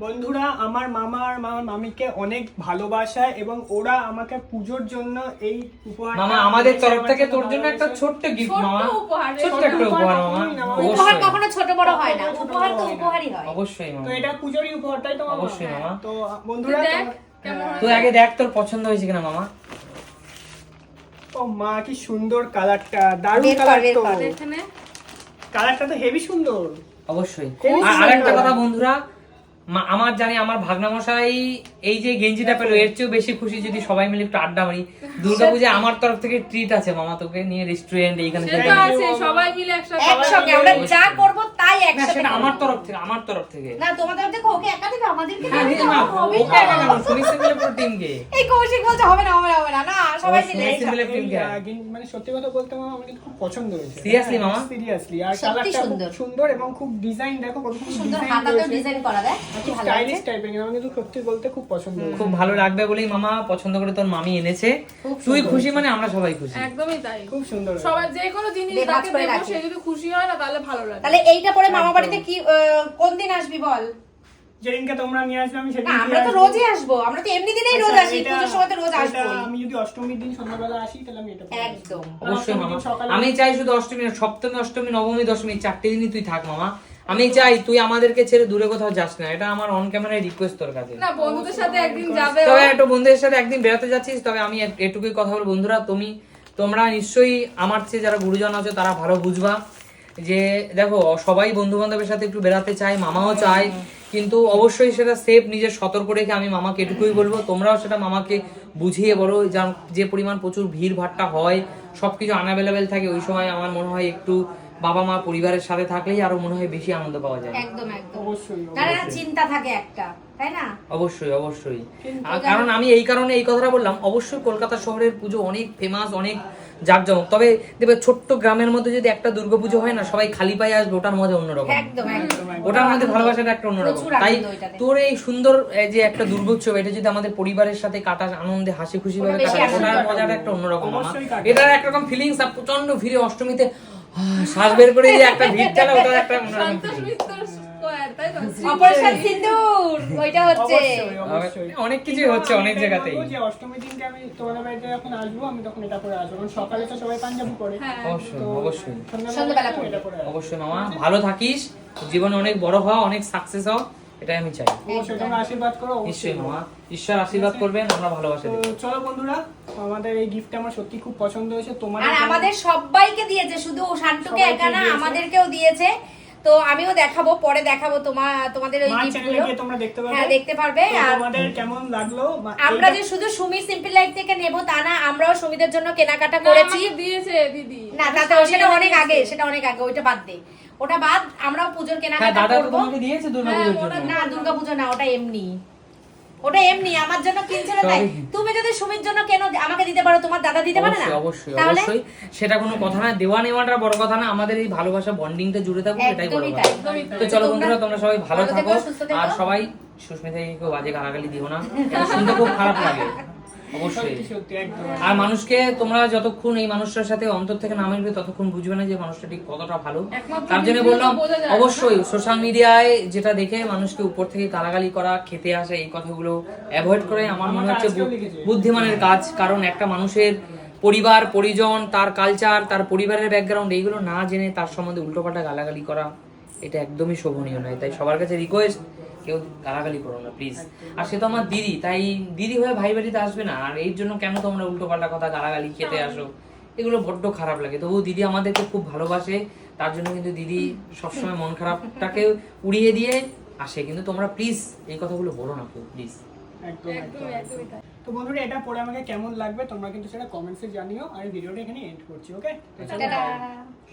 বন্ধুরা আমার মামা আর মামার মামিকে অনেক ভালোবাসায় এবং ওরা আমাকে পুজোর জন্য এই উপহার মামা আমাদের তরফ থেকে তোর জন্য একটা ছোট্ট গিফট ছোট্ট মামা। উপহার, ছোট্ট একটা উপহার উপহার মামা। মামা। উপহার কখনো ছোট বড় হয় না উপহার তো উপহারই হয়। অবশ্যই মামা। তো এটা পুজোরই উপহার তাই তো মামা। অবশ্যই মামা। তো বন্ধুরা তুই হ্যাঁ। তুই আগে দেখ তোর পছন্দ হয়েছে কিনা মামা। ও মা কি সুন্দর কালারটা দারুণ কালার তো। এখানে। কালারটা তো হেভি সুন্দর। অবশ্যই। আর আরেকটা কথা বন্ধুরা আমার জানি আমার ভাগনামশাই এই যে গেঞ্জিটা পেল এর চেয়ে বেশি খুশি যদি সবাই মিলে একটু আড্ডা মারি। দুর্গাপূজায় আমার তরফ থেকে ট্রিট আছে মামা তোকে নিয়ে রেস্টুরেন্ট এইখানে সবাই মিলে একসাথে আমরা যা করব তাই একসাথে আমার তরফ থেকে আমার তরফ থেকে। না তোমাদের দেখো ওকে একা দেবে আমাদেরকে হ্যাঁ, দেবে না, না, হবে ওকে একা কেন? সুমিত মিলে পুরো টিমকে এই কৌশিক বলছে হবে না হবে না হবে না। না সবাই মিলে। মিলে এই, কে? মানে সত্যি কথা বলতে মামা আমার কিন্তু খুব পছন্দ হয়েছে। Seriously, মামা? সিরিয়াসলি আর কালারটা খুব সুন্দর। এবং খুব ডিজাইন দেখো কত সুন্দর হাতাতেও ডিজাইন করা দেয় কি ভালো স্টাইলিশ টাইপের আমার কিন্তু সত্যি বলতে খুব পছন্দ খুব ভালো লাগবে বলেই মামা পছন্দ করে তোর মামি এনেছে। তুই খুশি মানে আমরা সবাই খুশি। একদমই তাই। খুব সুন্দর। সবাই যে কোনো জিনিস তাকে দেবো সে যদি খুশি হয় না তাহলে ভালো লাগে। তাহলে এইটা পরে মামা বাড়িতে কি কোন দিন আসবি বল? যেদিনকে তোমরা নিয়ে আসবে আমি সেদিন আমরা তো রোজই আসব। আমরা তো এমনি দিনেই রোজ আসি পুজোর সময় তো রোজ আসব আমি যদি অষ্টমীর দিন সন্ধ্যাবেলা আসি তাহলে আমি এটা একদম। অবশ্যই মামা। আমি চাই শুধু অষ্টমী সপ্তমী অষ্টমী নবমী দশমী চারটে দিনই তুই থাক মামা। আমি চাই তুই আমাদেরকে ছেড়ে দূরে কোথাও যাস না। এটা আমার অন ক্যামেরায় রিকোয়েস্ট তোর কাছে। না বন্ধুদের সাথে একদিন যাবে তবে একটু বন্ধুদের সাথে একদিন বেরোতে যাচ্ছিস তবে আমি এটুকুই কথা বলব। বন্ধুরা তুমি তোমরা নিশ্চয়ই আমার চেয়ে যারা গুরুজন আছো তারা ভালো বুঝবা। যে দেখো সবাই বন্ধু বান্ধবের সাথে একটু বেরাতে চায় মামাও চায় কিন্তু অবশ্যই সেটা সেফ নিজের সতর্ক রেখে আমি মামাকে এটুকুই বলব। তোমরাও সেটা মামাকে বুঝিয়ে বলো যা- যে পরিমাণ প্রচুর ভিড় ভাট্টা হয় সবকিছু আনঅ্যাভেলেবেল থাকে ওই সময় আমার মনে হয় একটু বাবা মা পরিবারের সাথে থাকলেই আরও মনে হয় বেশি আনন্দ পাওয়া যায় একদম একদম। অবশ্যই চিন্তা থাকে একটা তাই না? অবশ্যই অবশ্যই। কারণ আমি এই কারণে এই কথাটা বললাম অবশ্যই কলকাতা শহরের পুজো অনেক ফেমাস অনেক জাঁকজমক। তবে দেখবে ছোট্ট গ্রামের মধ্যে যদি একটা দুর্গাপুজো হয় না সবাই খালি পায়ে আসবে ওটার মজা অন্যরকম। একদম একদম ওটার মধ্যে ভালোবাসাটা একটা অন্যরকম। তাই তোর এই সুন্দর এই যে একটা দুর্গোৎসব এটা যদি আমাদের পরিবারের সাথে কাটাস আনন্দে হাসি খুশি ভাবে ওটার মজাটা একটা অন্যরকম। এটার একরকম ফিলিংস আর প্রচণ্ড ভিড়ে অষ্টমীতে শ্বাস বের করে যে একটা ভিড় চালা ওটার একটা অন্যরকম অপারেশন সিন্দুর ওইটা হচ্ছে। অবশ্যই অবশ্যই। অনেক কিছুই হচ্ছে অনেক জায়গাতেই। যে অষ্টমীর দিনকে আমি তোমাদের বাড়িতে যখন আসব আমি তখন এটা পরে আসব। কারণ সকালে তো সবাই পাঞ্জাবি পরে। হ্যাঁ। অবশ্যই অবশ্যই। সন্ধ্যাবেলা পরে। অবশ্যই মামা ভালো থাকিস। জীবনে অনেক বড় হওয়া অনেক সাকসেস হও এটাই আমি চাই। অবশ্যই আশীর্বাদ করো নিশ্চয়ই অবশ্যই মামা ঈশ্বর আশীর্বাদ করবেন আমরা ভালোবাসা চলো বন্ধুরা আমাদের এই গিফট আমার সত্যি খুব পছন্দ হয়েছে। তোমার আর আমাদের সবাইকে দিয়েছে শুধু শান্তুকে একা না আমাদেরকেও দিয়েছে। তো আমিও দেখাবো পরে দেখাবো তোমার তোমাদের ওই মার গিফটগুলো। তোমরা দেখতে পারবে। হ্যাঁ দেখতে পারবে। তোমাদের কেমন লাগল? আমরা যে শুধু সুমি সিম্পল লাইফ থেকে নেব তা না আমরাও সুমিদের জন্য কেনাকাটা করেছি। দিয়েছে দিদি। না তাতে সেটা অনেক আগে সেটা অনেক আগে ওইটা বাদ দে। ওটা বাদ আমরাও পুজোর কেনাকাটা কেনাকাটা করব। তোমাকে দিয়েছে দুর্গাপুজোর হ্যাঁ, না দুর্গাপুজো না ওটা এমনি। ওটা এমনি আমার জন্য কিনছিল তাই। তুমি যদি সুমির জন্য কেন আমাকে দিতে পারো তোমার দাদা দিতে পারে না? অবশ্যই অবশ্যই সেটা কোনো কথা না দেওয়া নেওয়াটা বড় কথা না আমাদের এই ভালোবাসা বন্ডিংটা জুড়ে থাকুক এটাই বড় কথা। তো চলো বন্ধুরা তোমরা সবাই ভালো থাকো। আর সবাই সুস্মিতাকে বাজে গালাগালি দিও না শুনতে খুব খারাপ লাগে। অবশ্যই। আর মানুষকে তোমরা যতক্ষণ এই মানুষটার সাথে অন্তর থেকে না মিলবে ততক্ষণ বুঝবে না যে মানুষটা ঠিক কতটা ভালো। তার জন্য বললাম অবশ্যই সোশ্যাল মিডিয়ায় যেটা দেখে মানুষকে উপর থেকে গালাগালি করা খেতে আসা এই কথাগুলো অ্যাভয়েড করে আমার মনে হচ্ছে। বুদ্ধিমানের কাজ। কারণ একটা মানুষের পরিবার পরিজন তার কালচার তার পরিবারের ব্যাকগ্রাউন্ড এইগুলো না জেনে তার সম্বন্ধে উল্টোপাল্টা গালাগালি করা এটা একদমই শোভনীয় নয়। তাই সবার কাছে রিকোয়েস্ট কেউ গালাগালি করো না প্লিজ আর সে তো আমার দিদি তাই দিদি হয়ে ভাই বাড়িতে আসবে না। আর এর জন্য কেন তোমরা উল্টোপাল্টা কথা গালাগালি খেতে আসো? এগুলো বড্ড খারাপ লাগে। তবু দিদি আমাদেরকে খুব ভালোবাসে। তার জন্য কিন্তু দিদি সবসময় মন খারাপটাকে উড়িয়ে দিয়ে আসে। কিন্তু তোমরা প্লিজ এই কথাগুলো বলো না কেউ প্লিজ তো বন্ধুরা এটা পরে আমাকে কেমন লাগবে? তোমরা কিন্তু সেটা কমেন্টসে জানিও। আমি ভিডিওটা এখানে এন্ড করছি ওকে টাটা।